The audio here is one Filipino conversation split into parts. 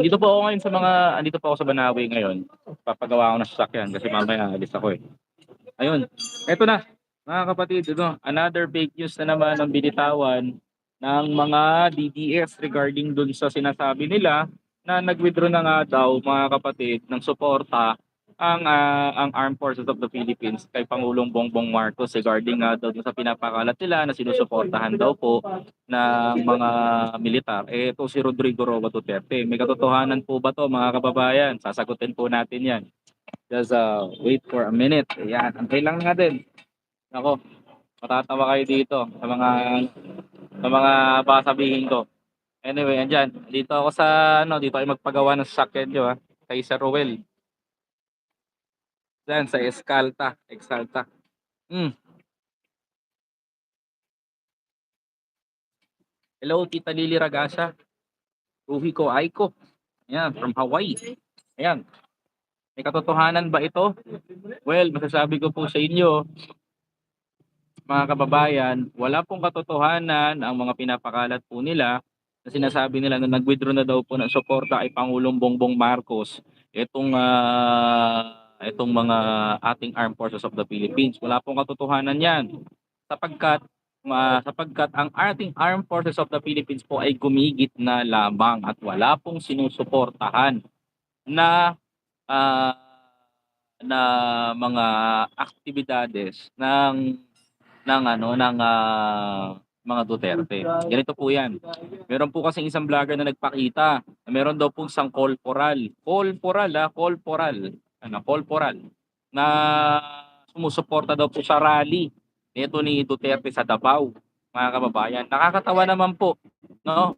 Dito po ako ngayon sa mga, andito po ako sa Banawi ngayon. Papagawa ako ng sasakyan kasi mamaya alis ako eh. Ayun, eto na. Mga kapatid, ito, another fake news na naman ang binitawan ng mga DDS regarding dun sa sinasabi nila na nag-withdraw na nga daw mga kapatid ng suporta ang ah, ang Armed Forces of the Philippines kay Pangulong Bongbong Marcos regarding nga daw sa pinapakalat nila na sinusuportahan daw po ng mga militar. Eh, ito si Rodrigo Roa Duterte. May katotohanan po ba to mga kababayan? Sasagutin po natin yan. Just uh, wait for a minute. Ayan, antay lang nga din. Ako, matatawa kayo dito sa mga sa mga pasabihin ko. Anyway, andyan. Dito ako sa, ano, dito ako magpagawa ng sasakyan nyo, ha. Kay Sir Ruel. Diyan, sa Escalta. Exalta. Hmm. Hello, Tita Lily Ragasa. Ruhiko Aiko. Ayan, from Hawaii. Ayan. May katotohanan ba ito? Well, masasabi ko po sa inyo, mga kababayan, wala pong katotohanan ang mga pinapakalat po nila na sinasabi nila na nag-withdraw na daw po ng suporta ay Pangulong Bongbong Marcos itong ah, itong mga ating Armed Forces of the Philippines. Wala pong katotohanan 'yan. Sapagkat ma, sapagkat ang ating Armed Forces of the Philippines po ay gumigit na lamang at wala pong sinusuportahan na ah, na mga aktibidades ng ng ano ng ah, mga Duterte. Ganito po 'yan. Meron po kasi isang vlogger na nagpakita na meron daw pong isang corporal. Corporal ah, corporal. Ano, corporal na sumusuporta daw po sa rally nito ni Duterte sa Davao, mga kababayan. Nakakatawa naman po, no?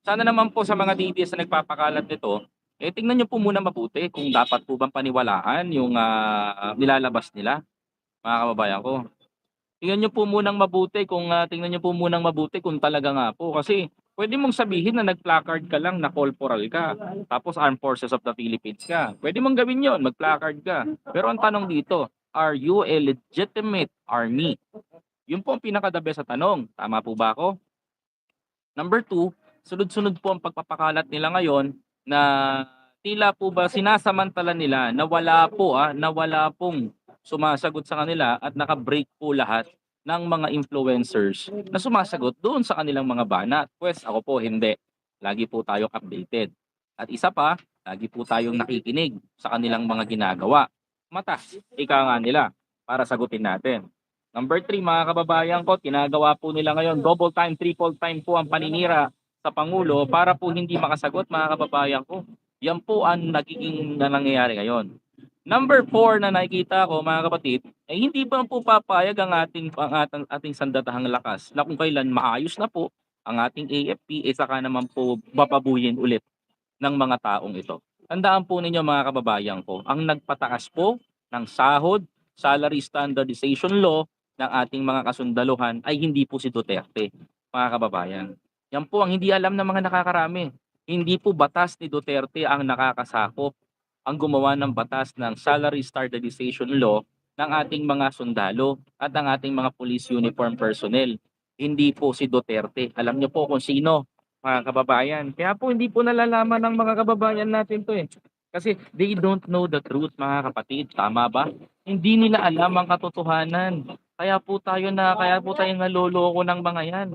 Sana naman po sa mga DDS na nagpapakalat nito, eh tingnan niyo po muna mabuti kung dapat po bang paniwalaan yung ah, nilalabas nila, mga kababayan ko. Tingnan niyo po munang mabuti kung ah, tingnan niyo po munang mabuti kung talaga nga po kasi pwede mong sabihin na nag-placard ka lang na corporal ka tapos Armed Forces of the Philippines ka. Pwede mong gawin 'yon, mag-placard ka. Pero ang tanong dito, are you a legitimate army? Yun po ang pinaka-the sa tanong. Tama po ba ako? Number two, sunod-sunod po ang pagpapakalat nila ngayon na tila po ba sinasamantala nila na wala po ah, na wala pong sumasagot sa kanila at naka-break po lahat ng mga influencers na sumasagot doon sa kanilang mga banat. Pwes ako po hindi. Lagi po tayong updated. At isa pa, lagi po tayong nakikinig sa kanilang mga ginagawa. Mata, ika nga nila para sagutin natin. Number three, mga kababayan ko, tinagawa po nila ngayon double time, triple time po ang paninira sa Pangulo para po hindi makasagot mga kababayan ko. Yan po ang nagiging na nangyayari ngayon. Number four na nakikita ko mga kapatid, ay hindi pa po papayag ang ating, ang ating, ating sandatahang lakas na kung kailan maayos na po ang ating AFP, eh saka naman po bababuyin ulit ng mga taong ito. Tandaan po ninyo mga kababayan ko, ang nagpataas po ng sahod, salary standardization law ng ating mga kasundaluhan ay hindi po si Duterte, mga kababayan. Yan po ang hindi alam ng mga nakakarami. Hindi po batas ni Duterte ang nakakasakop ang gumawa ng batas ng salary standardization law ng ating mga sundalo at ng ating mga police uniform personnel. Hindi po si Duterte. Alam niyo po kung sino, mga kababayan. Kaya po hindi po nalalaman ng mga kababayan natin to eh. Kasi they don't know the truth mga kapatid. Tama ba? Hindi nila alam ang katotohanan. Kaya po tayo na, kaya po tayo naloloko ng mga yan.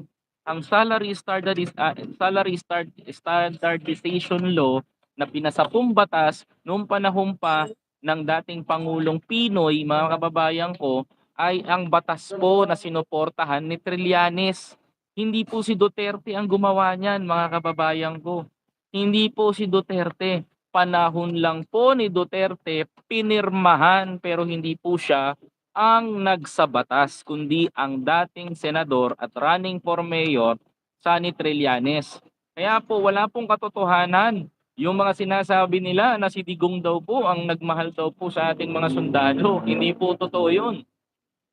Ang salary standardis, ah, salary start, standardization law na pinasapong batas noong panahon pa ng dating Pangulong Pinoy, mga kababayan ko, ay ang batas po na sinuportahan ni Trillanes. Hindi po si Duterte ang gumawa niyan, mga kababayan ko. Hindi po si Duterte. Panahon lang po ni Duterte pinirmahan pero hindi po siya ang nagsabatas kundi ang dating senador at running for mayor Sani Trillanes. Kaya po wala pong katotohanan yung mga sinasabi nila na si Digong daw po ang nagmahal daw po sa ating mga sundalo. Hindi po totoo yun.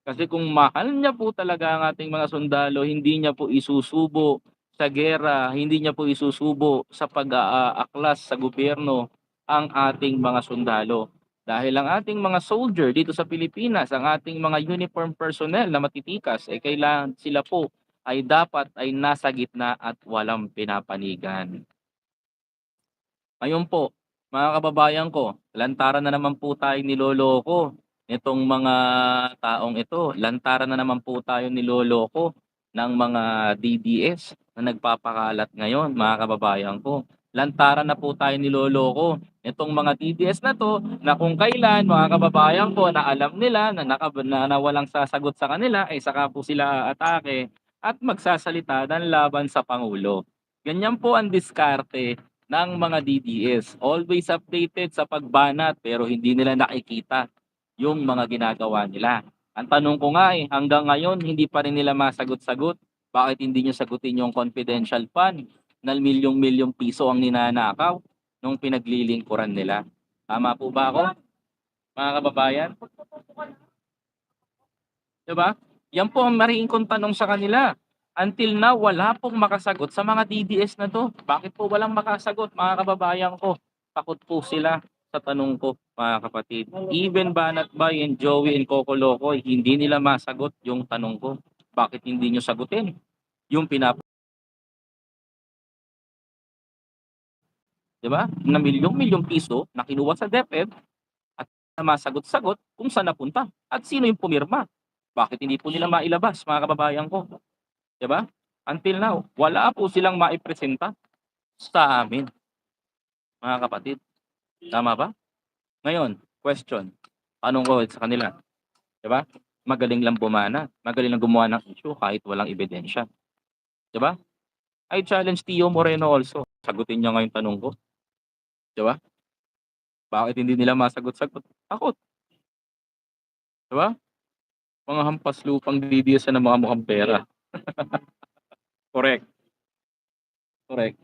Kasi kung mahal niya po talaga ang ating mga sundalo, hindi niya po isusubo sa gera, hindi niya po isusubo sa pag-aaklas sa gobyerno ang ating mga sundalo. Dahil ang ating mga soldier dito sa Pilipinas, ang ating mga uniform personnel na matitikas, eh kailangan sila po ay dapat ay nasa gitna at walang pinapanigan. Ngayon po, mga kababayan ko, lantaran na naman po tayong niloloko nitong mga taong ito. Lantaran na naman po tayong niloloko ng mga DDS na nagpapakalat ngayon, mga kababayan ko. Lantaran na po tayo niloloko itong mga DDS na to na kung kailan mga kababayan ko na alam nila na, naka, na, na walang sasagot sa kanila ay saka po sila atake at magsasalita ng laban sa Pangulo. Ganyan po ang diskarte ng mga DDS. Always updated sa pagbanat pero hindi nila nakikita yung mga ginagawa nila. Ang tanong ko nga eh, hanggang ngayon hindi pa rin nila masagot-sagot. Bakit hindi nyo sagutin yung confidential fund na milyong-milyong piso ang ninanakaw nung pinaglilingkuran nila? Tama po ba ako? Mga kababayan? Diba? Yan po ang mariing kong tanong sa kanila. Until now, wala pong makasagot sa mga DDS na to. Bakit po walang makasagot, mga kababayan ko? Takot po sila sa tanong ko, mga kapatid. Even Banat Bay and Joey and Coco Loco, hindi nila masagot yung tanong ko. Bakit hindi nyo sagutin? Yung pinap... Diba? Na milyong-milyong piso na kinuha sa DepEd at na masagot-sagot kung saan napunta at sino yung pumirma. Bakit hindi po nila mailabas, mga kababayan ko? 'Di ba? Until now, wala po silang maipresenta sa amin. Mga kapatid. Tama ba? Ngayon, question. Tanong ko sa kanila. 'Di ba? Magaling lang bumana. Magaling lang gumawa ng issue kahit walang ebidensya. 'Di ba? I challenge Tio Moreno also. Sagutin niya ngayon tanong ko. 'Di ba? Bakit hindi nila masagot-sagot? Takot. 'Di ba? Mga hampas lupang DDS na mga mukhang pera. Correct. Correct.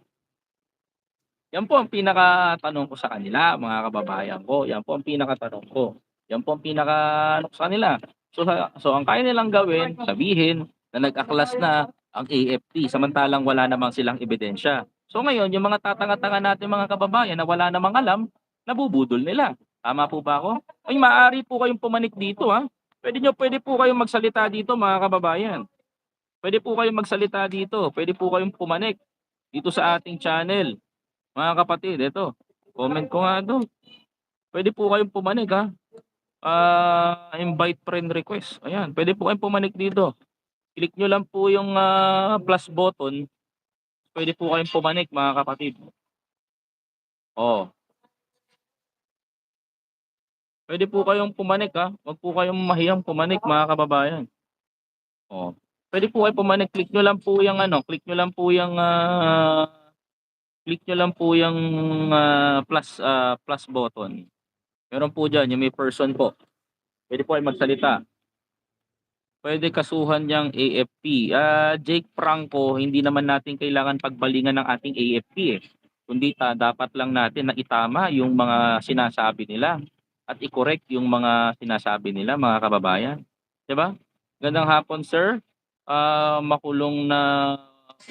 Yan po ang pinakatanong ko sa kanila, mga kababayan ko. Yan po ang pinakatanong ko. Yan po ang pinaka ano sa kanila. So, so ang kaya nilang gawin, sabihin na nag-aklas na ang AFP samantalang wala namang silang ebidensya. So ngayon, yung mga tatanga-tanga natin mga kababayan na wala namang alam, nabubudol nila. Tama po ba ako? Ay, maaari po kayong pumanik dito ha. Pwede nyo, pwede po kayong magsalita dito mga kababayan. Pwede po kayong magsalita dito. Pwede po kayong pumanik dito sa ating channel. Mga kapatid, ito. Comment ko nga doon. Pwede po kayong pumanik ha. Ah, invite friend request. Ayan, pwede po kayong pumanik dito. Click nyo lang po yung ah, plus button. Pwede po kayong pumanik mga kapatid. Oh. Pwede po kayong pumanik ha. Huwag po kayong mahiyang pumanik mga kababayan. Oh. Pwede po kayong pumanik. Click nyo lang po yung ano. Click nyo lang po yung ah, click nyo lang po yung ah, plus ah, plus button. Meron po dyan, yung may person po. Pwede po kayo magsalita. Pwede kasuhan niyang AFP. Ah, Jake Franco, hindi naman natin kailangan pagbalingan ng ating AFP eh. Kundi ta, dapat lang natin na itama yung mga sinasabi nila at i-correct yung mga sinasabi nila, mga kababayan. 'Di ba? Gandang hapon, sir. Ah, makulong na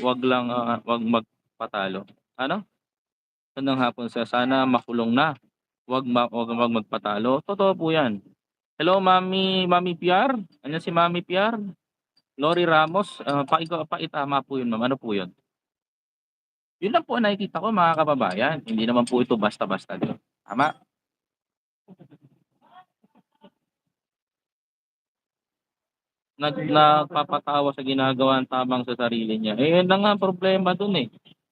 wag lang ah, wag magpatalo. Ano? Gandang hapon, sir. Sana makulong na. Wag ma wag, wag magpatalo. Totoo po 'yan. Hello, Mami, Mami Piar. Ano si Mami Piar? Lori Ramos, uh, paiko paitama po 'yun, ma'am. Ano po 'yun? Yun lang po ang nakikita ko mga kababayan. Hindi naman po ito basta-basta. Tama? Nag nagpapatawa sa ginagawa ng tamang sa sarili niya. Eh, yun na nga ang problema dun eh.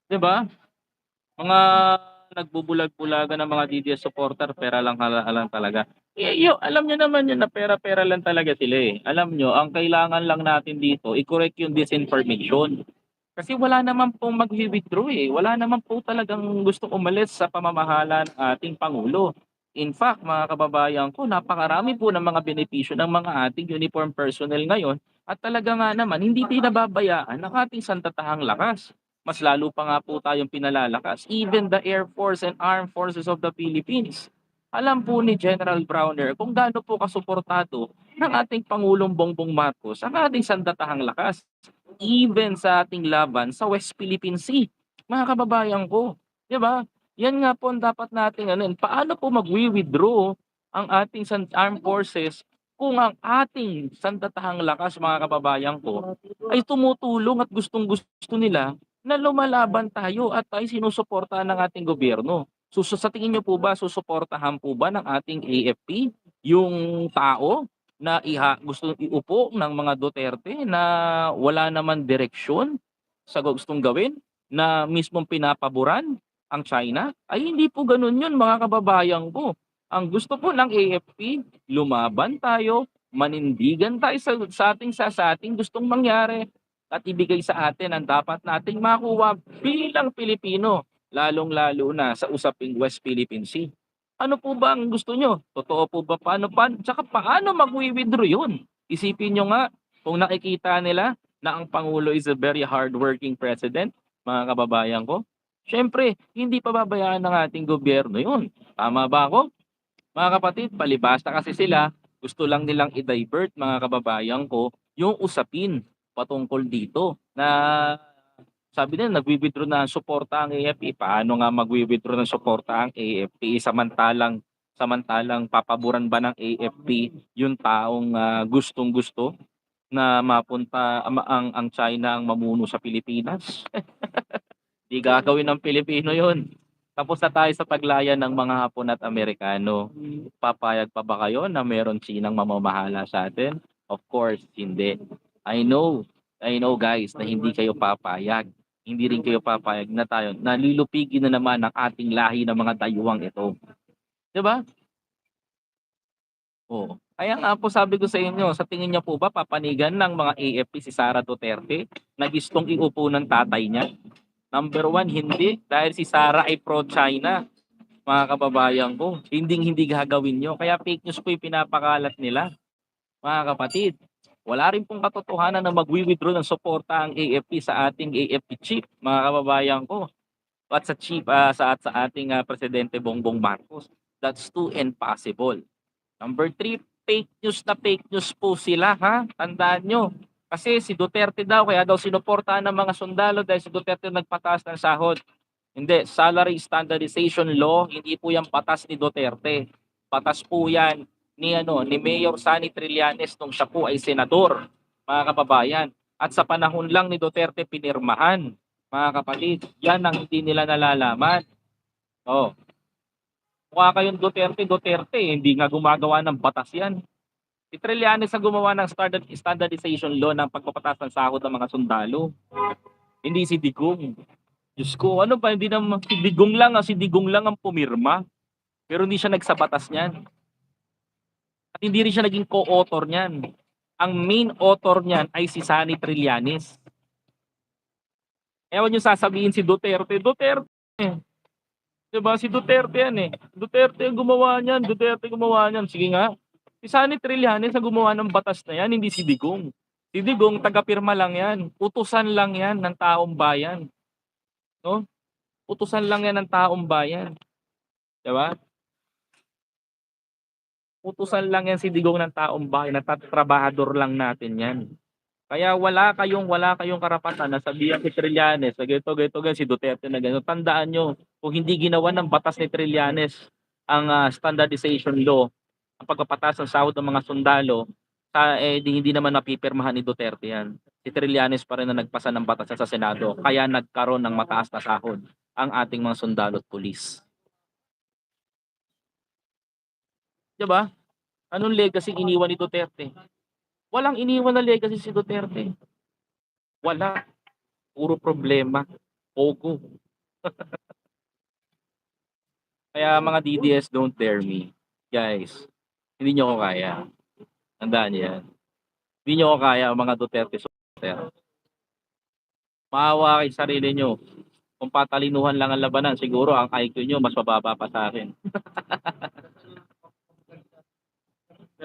'Di ba? Mga nagbubulag-bulagan ng mga DDS supporter, pera lang hala lang talaga. Eh, yo, alam niyo naman yun na pera-pera lang talaga sila eh. Alam niyo, ang kailangan lang natin dito, i-correct yung disinformation. Kasi wala naman pong mag-withdraw eh. Wala naman po talagang gusto umalis sa pamamahala ng ating Pangulo. In fact, mga kababayan ko, napakarami po ng mga benepisyo ng mga ating uniform personnel ngayon at talaga nga naman, hindi pinababayaan ng ating santatahang lakas. Mas lalo pa nga po tayong pinalalakas. Even the Air Force and Armed Forces of the Philippines. Alam po ni General Browner kung gaano po kasuportado ng ating Pangulong Bongbong Marcos ang ating sandatahang lakas. Even sa ating laban sa West Philippine Sea. Mga kababayan ko, di ba? Yan nga po ang dapat nating ano, paano po mag-withdraw ang ating armed forces kung ang ating sandatahang lakas mga kababayan ko ay tumutulong at gustong gusto nila na lumalaban tayo at tayo sinusuportahan ng ating gobyerno. So, so sa tingin niyo po ba susuportahan po ba ng ating AFP yung tao na iha gusto iupo ng mga Duterte na wala naman direksyon sa gustong gawin na mismong pinapaboran ang China? Ay hindi po ganoon yun mga kababayan ko. Ang gusto po ng AFP, lumaban tayo, manindigan tayo sa, sa ating sa, sa ating gustong mangyari at ibigay sa atin ang dapat nating makuha bilang Pilipino, lalong-lalo na sa usaping West Philippine Sea. Ano po ba ang gusto nyo? Totoo po ba? Paano, paano, tsaka paano mag-withdraw yun? Isipin nyo nga, kung nakikita nila na ang Pangulo is a very hardworking president, mga kababayan ko, syempre, hindi pa babayaan ng ating gobyerno yun. Tama ba ako? Mga kapatid, palibasta kasi sila, gusto lang nilang i-divert, mga kababayan ko, yung usapin patungkol dito na sabi nila nagwi-withdraw na ang suporta ang AFP. Paano nga magwi-withdraw ng suporta ang AFP samantalang samantalang papaboran ba ng AFP yung taong ah, gustong-gusto na mapunta ama- ang ang China ang mamuno sa Pilipinas? Di gagawin ng Pilipino 'yon. Tapos na tayo sa paglaya ng mga Hapon at Amerikano. Papayag pa ba kayo na meron Chinang mamamahala sa atin? Of course, hindi. I know, I know guys na hindi kayo papayag. Hindi rin kayo papayag na tayo. Nalilupigin na naman ang ating lahi ng mga dayuwang ito. 'Di ba? Oo. Kaya nga po sabi ko sa inyo, sa tingin niyo po ba papanigan ng mga AFP si Sara Duterte na gustong iupo ng tatay niya? Number one, hindi. Dahil si Sara ay pro-China. Mga kababayan ko, hindi hindi gagawin nyo. Kaya fake news po yung pinapakalat nila. Mga kapatid, wala rin pong katotohanan na mag-withdraw ng suporta ang AFP sa ating AFP chief, mga kababayan ko. At sa chief, ah, sa, at sa ating ah, Presidente Bongbong Marcos. That's too impossible. Number three, fake news na fake news po sila, ha? Tandaan nyo. Kasi si Duterte daw, kaya daw sinuportahan ng mga sundalo dahil si Duterte nagpataas ng sahod. Hindi, salary standardization law, hindi po yan patas ni Duterte. Patas po yan ni ano ni Mayor Sani Trillanes nung siya po ay senador, mga kababayan. At sa panahon lang ni Duterte pinirmahan, mga kapatid. Yan ang hindi nila nalalaman. Oh. Mukha kayong Duterte, Duterte, eh. hindi nga gumagawa ng batas yan. Si Trillanes ang gumawa ng standard, standardization law ng pagpapatas ng sahod ng mga sundalo. Hindi si Digong. Diyos ko, ano ba, hindi naman, si Digong lang, ah, si Digong lang ang pumirma. Pero hindi siya nagsabatas niyan. At hindi rin siya naging co-author niyan. Ang main author niyan ay si Sani Trillanes. Ewan yung sasabihin si Duterte, Duterte. Diba? Si Duterte yan eh. Duterte ang gumawa niyan, Duterte gumawa niyan. Sige nga. Si Sani Trillanes ang gumawa ng batas na yan, hindi si Digong. Si Digong, taga-pirma lang yan. Utusan lang yan ng taong bayan. No? Utusan lang yan ng taong bayan. Diba? Utusan lang yan si Digong ng taong bayan. Natatrabahador lang natin yan. Kaya wala kayong wala kayong karapatan na sabihan si Trillanes na ganito, ganito, ganito, si Duterte na ganito. Tandaan nyo, kung hindi ginawa ng batas ni Trillanes ang ah, standardization law, ang pagpapatas ng sahod ng mga sundalo, sa, eh, di, hindi naman napipirmahan ni Duterte yan. Si Trillanes pa rin na nagpasa ng batas sa Senado, kaya nagkaroon ng mataas na sahod ang ating mga sundalo at pulis. Diba? Anong legacy iniwan ni Duterte? Walang iniwan na legacy si Duterte. Wala. Puro problema. Pogo. Kaya mga DDS, don't dare me. Guys, hindi nyo ko kaya. Tandaan niyo yan. Hindi nyo ko kaya ang mga Duterte supporter. Maawa kay sarili nyo. Kung patalinuhan lang ang labanan, siguro ang IQ nyo mas mababa pa sa akin.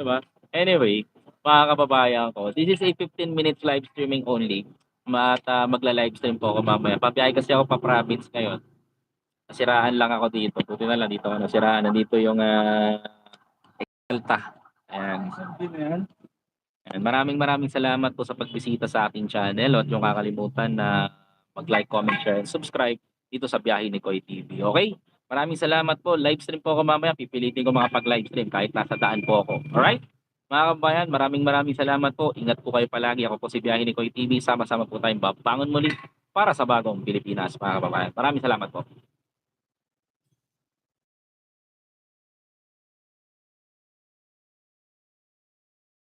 diba? Anyway, mga kababayan ko, this is a 15 minutes live streaming only. At uh, magla-live stream po ako mamaya. Pabiyahe kasi ako pa province ngayon. Nasiraan lang ako dito. Buti na lang dito ako nasiraan. Nandito yung uh, Delta. Ayan. Ayan. Maraming maraming salamat po sa pagbisita sa ating channel at yung kakalimutan na mag-like, comment, share, and subscribe dito sa Biyahe ni Koy TV. Okay? Maraming salamat po. Live stream po ako mamaya. Pipilitin ko mga pag-live stream kahit nasa daan po ako. Alright? Mga kabayan, maraming maraming salamat po. Ingat po kayo palagi. Ako po si Biyahe ni Koy TV. Sama-sama po tayong babangon muli para sa bagong Pilipinas, mga kababayan. Maraming salamat po.